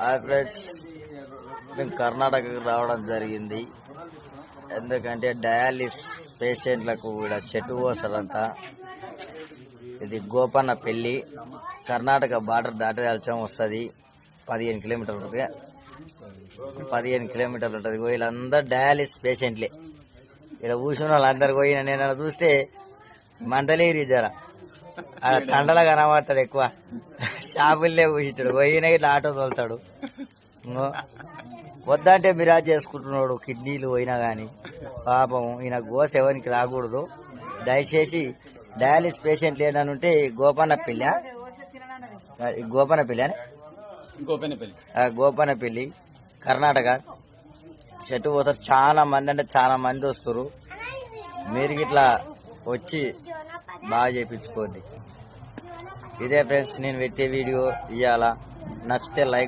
Hi friends మేము కర్ణాటకకు రావడం జరిగింది. ఎందుకంటే డయాలిస్ పేషెంట్లకు కూడా చెట్టు పోస్తారంట ఇది గోపన్న పెళ్ళి కర్ణాటక బార్డర్ దాటాల్సిన వస్తుంది. పదిహేను కిలోమీటర్లు ఉంటుంది. పదిహేను కిలోమీటర్లు ఉంటుంది. వీళ్ళందరూ డయాలిస్ పేషెంట్లే. ఇలా కూర్చున్న వాళ్ళందరు పోయిన నేను చూస్తే మందలేరి జర. ఆడ తండలా కనబడతాడు ఎక్కువ. షాపుల్లే కూర్చుంటాడు. పోయిన ఇట్లా ఆటో తోలుతాడు. వద్దంటే మిరాజ్ చేసుకుంటున్నాడు. కిడ్నీలు పోయినా గాని పాపం ఈయన గోస ఎవరికి రాకూడదు. దయచేసి డయాలిస్ పేషెంట్ లేదని ఉంటే ఈ గోపన్న పిల్ల. గోపన్న పిల్ల గోపన్న పిల్లి. కర్ణాటక. చెట్టు పోతారు చాలా మంది అంటే చాలా మంది వస్తారు మీరు ఇట్లా వచ్చి బాగా చేపించుకోండి. ఇదే ఫ్రెండ్స్ నేను పెట్టే వీడియో ఇవాళ నచ్చితే లైక్